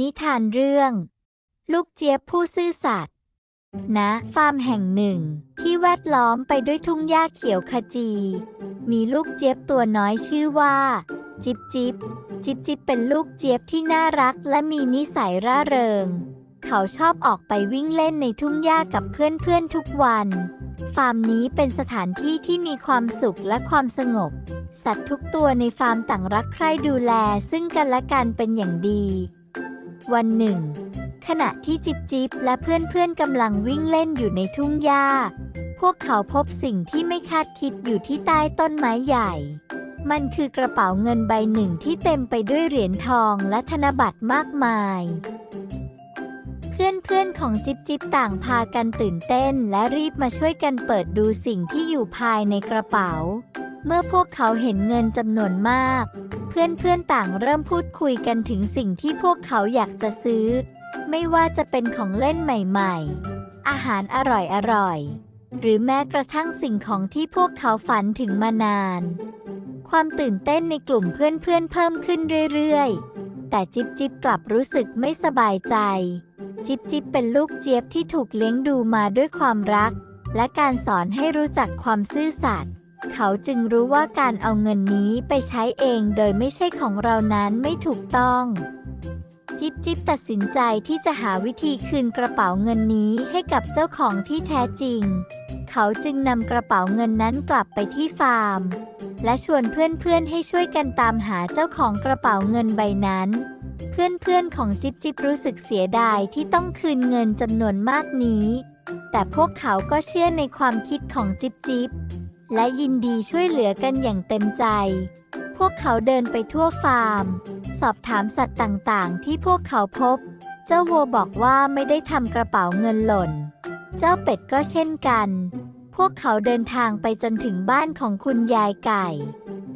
นิทานเรื่อง ลูกเจี๊ยบผู้ซื่อสัตย์ณฟาร์มแห่งหนึ่ง ที่แวดล้อมไปด้วยทุ่งหญ้าเขียวขจี มีลูกเจี๊ยบตัวน้อยชื่อว่า จิบจิบจิบจิบเป็นลูกเจี๊ยบที่น่ารักและมีนิสัยร่าเริง เขาชอบออกไปวิ่งเล่นในทุ่งหญ้ากับเพื่อนๆทุกวัน ฟาร์มนี้เป็นสถานที่ที่มีความสุขและความสงบ สัตว์ทุกตัวในฟาร์มต่างรักใคร่ดูแลซึ่งกันและกันเป็นอย่างดี วันหนึ่ง ขณะที่จิบจิบและเพื่อนๆกำลังวิ่งเล่นอยู่ในทุ่งหญ้า พวกเขาพบสิ่งที่ไม่คาดคิดอยู่ที่ใต้ต้นไม้ใหญ่ มันคือกระเป๋าเงินใบหนึ่งที่เต็มไปด้วยเหรียญทองและธนบัตรมากมาย เพื่อนๆของจิบจิบต่างพากันตื่นเต้นและรีบมาช่วยกันเปิดดูสิ่งที่อยู่ภายในกระเป๋า เมื่อพวกเขาเห็นเงินจำนวนมาก เพื่อนๆต่างเริ่มพูดคุยกันถึงสิ่งที่พวกเขาอยากจะซื้อ ไม่ว่าจะเป็นของเล่นใหม่ๆ อาหารอร่อยๆ หรือแม้กระทั่งสิ่งของที่พวกเขาฝันถึงมานาน ความตื่นเต้นในกลุ่มเพื่อนๆเพิ่มขึ้นเรื่อยๆ แต่จิบจิบกลับรู้สึกไม่สบายใจ จิบจิบเป็นลูกเจี๊ยบที่ถูกเลี้ยงดูมาด้วยความรัก และการสอนให้รู้จักความซื่อสัตย์ เขาจึงรู้ว่าการเอาเงินนี้ไปใช้เองโดยไม่ใช่ของเรานั้นไม่ถูกต้อง จิบจิบตัดสินใจที่จะหาวิธีคืนกระเป๋าเงินนี้ให้กับเจ้าของที่แท้จริง เขาจึงนำกระเป๋าเงินนั้นกลับไปที่ฟาร์ม และชวนเพื่อนๆให้ช่วยกันตามหาเจ้าของกระเป๋าเงินใบนั้นเพื่อนๆ ของจิบจิบรู้สึกเสียดายที่ต้องคืนเงินจำนวนมากนี้ แต่พวกเขาก็เชื่อในความคิดของจิบจิบ และยินดีช่วยเหลือกันอย่างเต็มใจ พวกเขาเดินไปทั่วฟาร์ม สอบถามสัตว์ต่างๆ ที่พวกเขาพบ เจ้าวัวบอกว่าไม่ได้ทำกระเป๋าเงินหล่น เจ้าเป็ดก็เช่นกัน พวกเขาเดินทางไปจนถึงบ้านของคุณยายไก่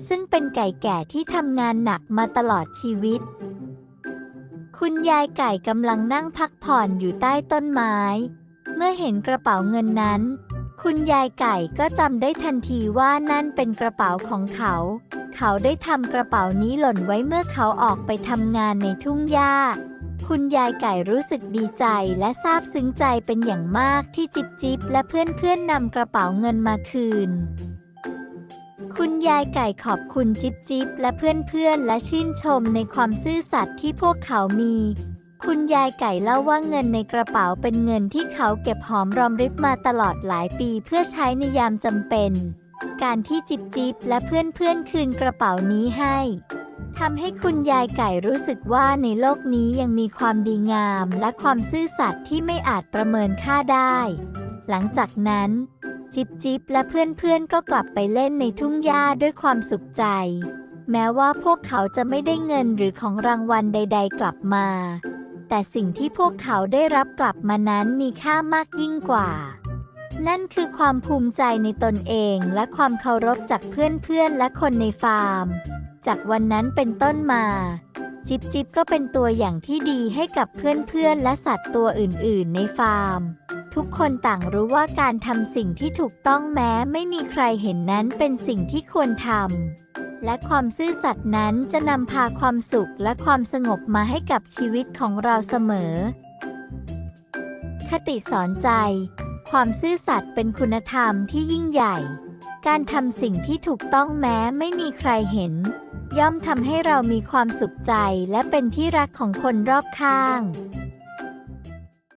ซึ่งเป็นไก่แก่ที่ทำงานหนักมาตลอดชีวิต คุณยายไก่กำลังนั่งพักผ่อนอยู่ใต้ต้นไม้ เมื่อเห็นกระเป๋าเงินนั้น คุณยายไก่ก็จำได้ทันทีว่านั่นเป็นกระเป๋าของเขา เขาได้ทำกระเป๋านี้หล่นไว้เมื่อเขาออกไปทำงานในทุ่งหญ้า คุณยายไก่รู้สึกดีใจและซาบซึ้งใจเป็นอย่างมากที่จิบจิบและเพื่อนๆนนำกระเป๋าเงินมาคืน คุณยายไก่ขอบคุณจิบจิบและเพื่อนๆและชื่นชมในความซื่อสัตย์ที่พวกเขามี คุณยายไก่เล่าว่าเงินในกระเป๋าเป็นเงินที่เขาเก็บหอมรอมริบมาตลอดหลายปีเพื่อใช้ในยามจำเป็น การที่จิบจิบและเพื่อนๆคืนกระเป๋านี้ให้ทำให้คุณยายไก่รู้สึกว่าในโลกนี้ยังมีความดีงามและความซื่อสัตย์ที่ไม่อาจประเมินค่าได้ หลังจากนั้น จิบจิบและเพื่อนๆก็กลับไปเล่นในทุ่งหญ้าด้วยความสุขใจ แม้ว่าพวกเขาจะไม่ได้เงินหรือของรางวัลใด ๆ กลับมา แต่สิ่งที่พวกเขาได้รับกลับมานั้นมีค่ามากยิ่งกว่า นั่นคือความภูมิใจในตนเองและความเคารพจากเพื่อนๆและคนในฟาร์ม จากวันนั้นเป็นต้นมา จิบจิบก็เป็นตัวอย่างที่ดีให้กับเพื่อนๆและสัตว์ตัวอื่นๆ ในฟาร์ม ทุกคนต่างรู้ว่าการทำสิ่งที่ถูกต้องแม้ไม่มีใครเห็นนั้นเป็นสิ่งที่ควรทำ และความซื่อสัตย์นั้นจะนำพาความสุขและความสงบมาให้กับชีวิตของเราเสมอ คติสอนใจ ความซื่อสัตย์เป็นคุณธรรมที่ยิ่งใหญ่ การทำสิ่งที่ถูกต้องแม้ไม่มีใครเห็น ย่อมทำให้เรามีความสุขใจและเป็นที่รักของคนรอบข้าง